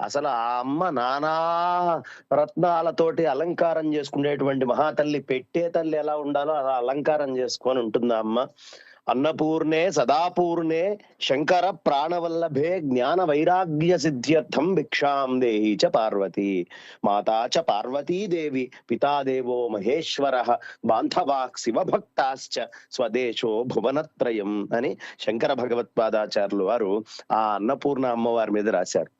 అసలు ఆ అమ్మ నానా రత్నాలతోటి అలంకారం చేసుకునేటువంటి మహాతల్లి పెట్టే తల్లి ఎలా ఉండాలో అలా అలంకారం చేసుకొని ఉంటుంది అమ్మ. అన్నపూర్ణే సదాపూర్ణే శంకర ప్రాణవల్లభే జ్ఞాన వైరాగ్య సిద్ధ్యర్థం భిక్షాం దేహి చ పార్వతి మాతా చ పార్వతీదేవి పితాదేవో మహేశ్వర బాంధవాక్ శివభక్తాశ్చ స్వదేశో భువనత్రయం అని శంకర భగవత్పాదాచార్యులు వారు ఆ అన్నపూర్ణ అమ్మవారి మీద రాశారు.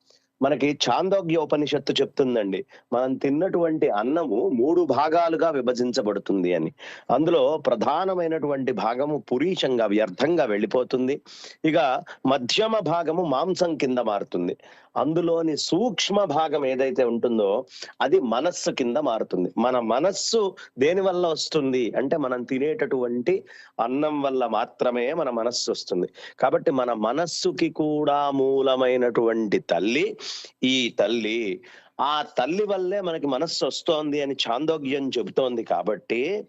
మనకి చాందోగ్య ఉపనిషత్తు చెప్తుందండి. మనం తిన్నటువంటి అన్నము మూడు భాగాలుగా విభజించబడుతుంది అని. అందులో ప్రధానమైనటువంటి భాగము పురీషంగా వ్యర్థంగా వెళ్ళిపోతుంది. ఇక మధ్యమ భాగము మాంసం కింద మారుతుంది. అందులోని సూక్ష్మ భాగం ఏదైతే ఉంటుందో అది మనస్సు కింద మారుతుంది. మన మనస్సు దేని వల్ల వస్తుంది? అంటే మనం తినేటటువంటి అన్నం వల్ల మాత్రమే మన మనస్సు వస్తుంది. కాబట్టి మన మనస్సుకి కూడా మూలమైనటువంటి తల్లి ఈ తల్లి ఆ తల్లి వల్లే మనకి మనస్సు వస్తోంది అని చాందోగ్యం చెబుతోంది కాబట్టి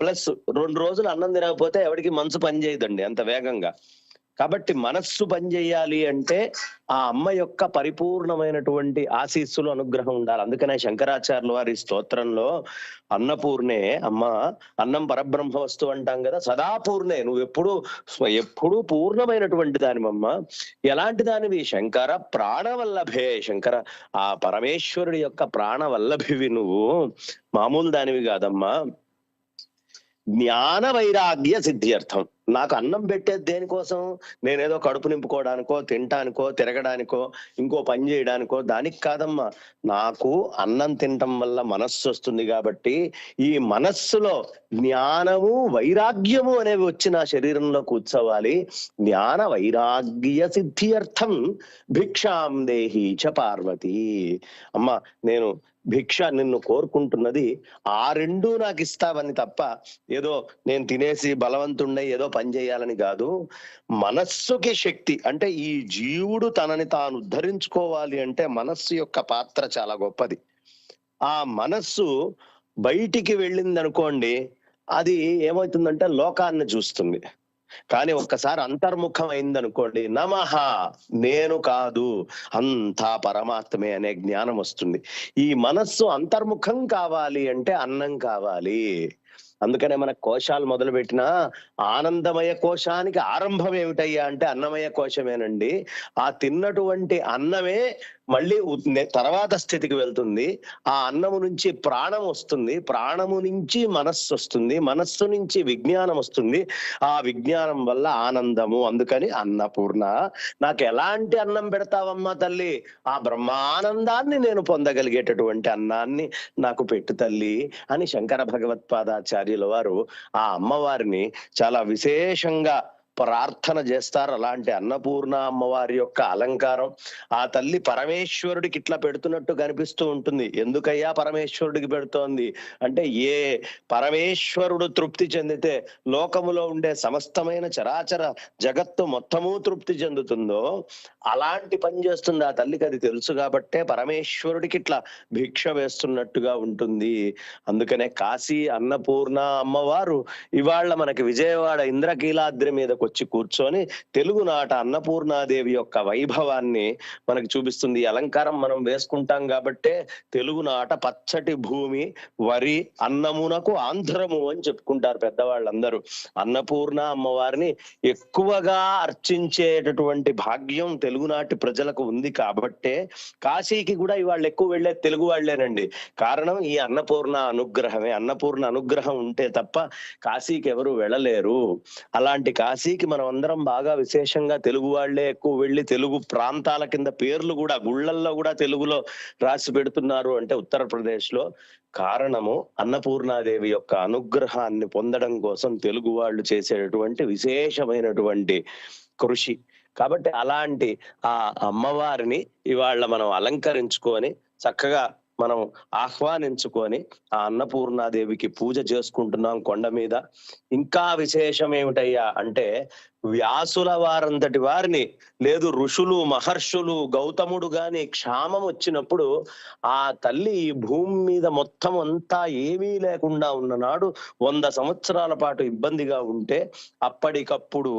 ప్లస్ రెండు రోజులు అన్నం తినకపోతే ఎవరికి మనసు పని చేయదండి అంత వేగంగా. కాబట్టి మనస్సు పనిచేయాలి అంటే ఆ అమ్మ యొక్క పరిపూర్ణమైనటువంటి ఆశీస్సులు అనుగ్రహం ఉండాలి. అందుకనే శంకరాచార్యుల వారి స్తోత్రంలో అన్నపూర్ణే అమ్మ అన్నం పరబ్రహ్మ వస్తువు అంటాం కదా సదాపూర్ణే. నువ్వు ఎప్పుడు ఎప్పుడు పూర్ణమైనటువంటి దానివమ్మ ఎలాంటి దానివి? శంకర ప్రాణవల్లభే. శంకర ఆ పరమేశ్వరుడి యొక్క ప్రాణవల్లభివి నువ్వు. మామూలు దానివి కాదమ్మా. జ్ఞాన వైరాగ్య సిద్ధ్యర్థం. నాకు అన్నం పెట్టేది దేనికోసం? నేనేదో కడుపు నింపుకోవడానికో తినటానికో తిరగడానికో ఇంకో పని చేయడానికో దానికి కాదమ్మా. నాకు అన్నం తినటం వల్ల మనస్సు వస్తుంది కాబట్టి ఈ మనస్సులో జ్ఞానము వైరాగ్యము అనేవి వచ్చి నా శరీరంలో కూర్చోవాలి జ్ఞాన వైరాగ్య సిద్ధి అర్థం భిక్షాం దేహి చ పార్వతి. అమ్మ నేను భిక్ష నిన్ను కోరుకుంటున్నది ఆ రెండు నాకు ఇస్తావని తప్ప ఏదో నేను తినేసి బలవంతుండే ఏదో పనిచేయాలని కాదు మనస్సుకి శక్తి. అంటే ఈ జీవుడు తనని తాను ఉద్ధరించుకోవాలి అంటే మనస్సు యొక్క పాత్ర చాలా గొప్పది. ఆ మనస్సు బయటికి వెళ్ళింది అనుకోండి అది ఏమవుతుందంటే లోకాన్ని చూస్తుంది. కానీ ఒక్కసారి అంతర్ముఖం అయిందనుకోండి నమః నేను కాదు అంతా పరమాత్మే అనే జ్ఞానం వస్తుంది. ఈ మనస్సు అంతర్ముఖం కావాలి అంటే అన్నం కావాలి. అందుకనే మన కోశాలు మొదలు పెట్టిన ఆనందమయ కోశానికి ఆరంభం ఏమిటయ్యా అంటే అన్నమయ కోశమేనండి. ఆ తిన్నటువంటి అన్నమే మళ్ళీ తర్వాత స్థితికి వెళ్తుంది. ఆ అన్నము నుంచి ప్రాణం వస్తుంది. ప్రాణము నుంచి మనస్సు వస్తుంది. మనస్సు నుంచి విజ్ఞానం వస్తుంది. ఆ విజ్ఞానం వల్ల ఆనందము. అందుకని అన్నపూర్ణ నాకు ఎలాంటి అన్నం పెడతావమ్మా తల్లి? ఆ బ్రహ్మానందాన్ని నేను పొందగలిగేటటువంటి అన్నాన్ని నాకు పెట్టు తల్లి అని శంకర భగవత్పాదాచార్యుల వారు ఆ అమ్మవారిని చాలా విశేషంగా ప్రార్థన చేస్తారు. అలాంటి అన్నపూర్ణ అమ్మవారి యొక్క అలంకారం ఆ తల్లి పరమేశ్వరుడికి ఇట్లా పెడుతున్నట్టు కనిపిస్తూ ఉంటుంది. ఎందుకయ్యా పరమేశ్వరుడికి పెడుతోంది? అంటే ఏ పరమేశ్వరుడు తృప్తి చెందితే లోకములో ఉండే సమస్తమైన చరాచర జగత్తు మొత్తము తృప్తి చెందుతుందో అలాంటి పని చేస్తుంది ఆ తల్లికి అది తెలుసు కాబట్టే పరమేశ్వరుడికి ఇట్లా భిక్ష వేస్తున్నట్టుగా ఉంటుంది. అందుకనే కాశీ అన్నపూర్ణ అమ్మవారు ఇవాళ మనకి విజయవాడ ఇంద్రకీలాద్రి మీదకు వచ్చి కూర్చొని తెలుగునాట అన్నపూర్ణాదేవి యొక్క వైభవాన్ని మనకి చూపిస్తుంది. అలంకారం మనం వేసుకుంటాం కాబట్టే తెలుగునాట పచ్చటి భూమి వరి అన్నమునకు ఆంధ్రము అని చెప్పుకుంటారు పెద్దవాళ్ళందరూ. అన్నపూర్ణ అమ్మవారిని ఎక్కువగా అర్చించేటటువంటి భాగ్యం తెలుగునాటి ప్రజలకు ఉంది కాబట్టే కాశీకి కూడా ఇవాళ్ళు ఎక్కువ వెళ్ళే తెలుగు వాళ్ళేనండి. కారణం ఈ అన్నపూర్ణ అనుగ్రహమే. అన్నపూర్ణ అనుగ్రహం ఉంటే తప్ప కాశీకి ఎవరు వెళ్ళలేరు. అలాంటి కాశీ కాశీకి మనం అందరం బాగా విశేషంగా తెలుగు వాళ్ళే ఎక్కువ వెళ్ళి తెలుగు ప్రాంతాల కింద పేర్లు కూడా గుళ్ళల్లో కూడా తెలుగులో రాసి పెడుతున్నారు అంటే ఉత్తరప్రదేశ్లో కారణము అన్నపూర్ణాదేవి యొక్క అనుగ్రహాన్ని పొందడం కోసం తెలుగు వాళ్ళు చేసేటటువంటి విశేషమైనటువంటి కృషి. కాబట్టి అలాంటి ఆ అమ్మవారిని ఇవాళ మనం అలంకరించుకొని చక్కగా మనం ఆహ్వానించుకొని ఆ అన్నపూర్ణాదేవికి పూజ చేసుకుంటున్నాం కొండ మీద. ఇంకా విశేషం ఏమిటయ్యా అంటే వ్యాసుల వారంతటి వారిని లేదు ఋషులు మహర్షులు గౌతముడు గాని క్షామం వచ్చినప్పుడు ఆ తల్లి భూమి మీద మొత్తం అంతా ఏమీ లేకుండా ఉన్ననాడు వంద సంవత్సరాల పాటు ఇబ్బందిగా ఉంటే అప్పటికప్పుడు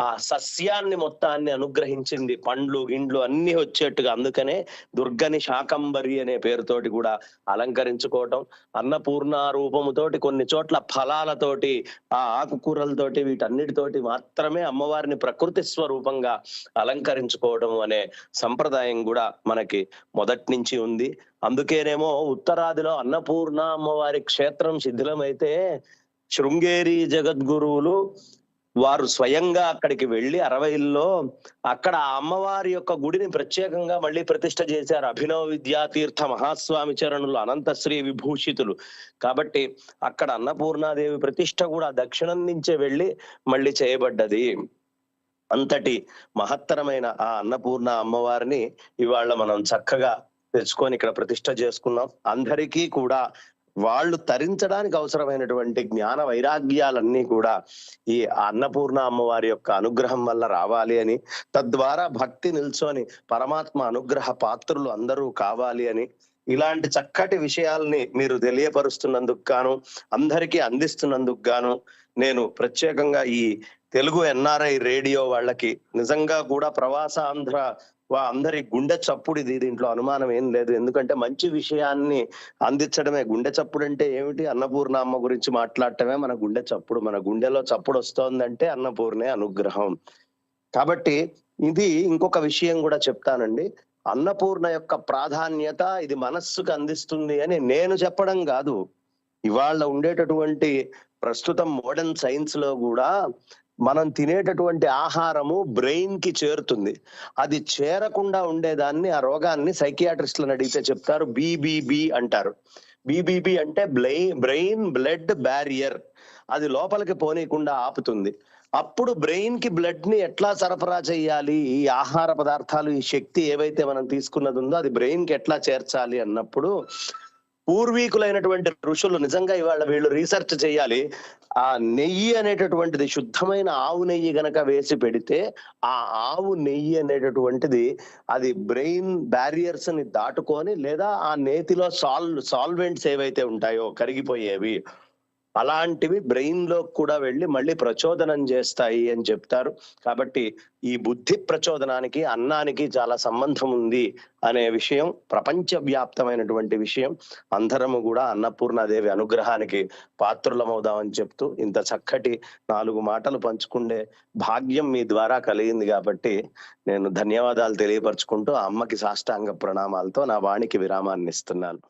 ఆ సస్యాన్ని మొత్తాన్ని అనుగ్రహించింది పండ్లు గిండ్లు అన్ని వచ్చేట్టుగా. అందుకనే దుర్గని శాకంబరి అనే పేరుతోటి కూడా అలంకరించుకోవటం అన్నపూర్ణ రూపముతోటి కొన్ని చోట్ల ఫలాలతోటి ఆ ఆకుకూరలతోటి వీటన్నిటితోటి మాత్రమే అమ్మవారిని ప్రకృతి స్వరూపంగా అలంకరించుకోవడం అనే సంప్రదాయం కూడా మనకి మొదటి నుంచి ఉంది. అందుకేనేమో ఉత్తరాదిలో అన్నపూర్ణ అమ్మవారి క్షేత్రం శిథిలమైతే శృంగేరి జగద్గురువులు వారు స్వయంగా అక్కడికి వెళ్ళి అరవైల్లో అక్కడ ఆ అమ్మవారి యొక్క గుడిని ప్రత్యేకంగా మళ్ళీ ప్రతిష్ట చేశారు. అభినవ విద్యాతీర్థ మహాస్వామి చరణులు అనంతశ్రీ విభూషితులు. కాబట్టి అక్కడ అన్నపూర్ణాదేవి ప్రతిష్ట కూడా దక్షిణం నుంచే వెళ్ళి మళ్ళీ చేయబడ్డది. అంతటి మహత్తరమైన ఆ అన్నపూర్ణ అమ్మవారిని ఇవాళ మనం చక్కగా తెచ్చుకొని ఇక్కడ ప్రతిష్ట చేసుకున్నాం. అందరికీ కూడా వాళ్ళు తరించడానికి అవసరమైనటువంటి జ్ఞాన వైరాగ్యాలన్నీ కూడా ఈ అన్నపూర్ణ అమ్మవారి యొక్క అనుగ్రహం వల్ల రావాలి అని తద్వారా భక్తి నిల్చొని పరమాత్మ అనుగ్రహ పాత్రులు అందరూ కావాలి అని ఇలాంటి చక్కటి విషయాల్ని మీరు తెలియపరుస్తున్నందుకు గాను అందరికీ అందిస్తున్నందుకు గాను నేను ప్రత్యేకంగా ఈ తెలుగు ఎన్ఆర్ఐ రేడియో వాళ్ళకి నిజంగా కూడా ప్రవాసాంధ్ర ఆంధ్ర అందరి గుండె చప్పుడు ఇది దీంట్లో అనుమానం ఏం లేదు. ఎందుకంటే మంచి విషయాన్ని అందించడమే. గుండె చప్పుడు అంటే ఏమిటి? అన్నపూర్ణ అమ్మ గురించి మాట్లాడటమే మన గుండె చప్పుడు. మన గుండెలో చప్పుడు వస్తోందంటే అన్నపూర్ణే అనుగ్రహం. కాబట్టి ఇది ఇంకొక విషయం కూడా చెప్తానండి. అన్నపూర్ణ యొక్క ప్రాధాన్యత ఇది మనస్సుకు అందిస్తుంది అని నేను చెప్పడం కాదు. ఇవాళ ఉండేటటువంటి ప్రస్తుతం మోడర్న్ సైన్స్లో కూడా మనం తినేటటువంటి ఆహారము బ్రెయిన్కి చేరుతుంది. అది చేరకుండా ఉండేదాన్ని ఆ రోగాన్ని సైకియాట్రిస్ట్లను అడిగితే చెప్తారు బీబీబీ అంటారు. బీబీబీ అంటే బ్లెయిన్ బ్రెయిన్ బ్లడ్ బ్యారియర్. అది లోపలికి పోనీయకుండా ఆపుతుంది. అప్పుడు బ్రెయిన్కి బ్లడ్ని ఎట్లా సరఫరా చేయాలి? ఈ ఆహార పదార్థాలు ఈ శక్తి ఏవైతే మనం తీసుకున్నది ఉందో అది బ్రెయిన్కి ఎట్లా చేర్చాలి అన్నప్పుడు పూర్వీకులైనటువంటి ఋషులు నిజంగా ఇవాళ వీళ్ళు రీసెర్చ్ చేయాలి. ఆ నెయ్యి అనేటటువంటిది శుద్ధమైన ఆవు నెయ్యి గనక వేసి పెడితే ఆ ఆవు నెయ్యి అనేటటువంటిది అది బ్రెయిన్ బ్యారియర్స్ని దాటుకొని లేదా ఆ నేతిలో సాల్ సాల్వెంట్స్ ఏవైతే ఉంటాయో కరిగిపోయేవి అలాంటివి బ్రెయిన్లో కూడా వెళ్ళి మళ్ళీ ప్రచోదనం చేస్తాయి అని చెప్తారు. కాబట్టి ఈ బుద్ధి ప్రచోదనానికి అన్నానికి చాలా సంబంధం ఉంది అనే విషయం ప్రపంచ వ్యాప్తమైనటువంటి విషయం. అందరము కూడా అన్నపూర్ణాదేవి అనుగ్రహానికి పాత్రులమవుదామని చెప్తూ ఇంత చక్కటి నాలుగు మాటలు పంచుకుండే భాగ్యం మీ ద్వారా కలిగింది కాబట్టి నేను ధన్యవాదాలు తెలియపరచుకుంటూ ఆ అమ్మకి సాష్టాంగ ప్రణామాలతో నా వాణికి విరామాన్ని ఇస్తున్నాను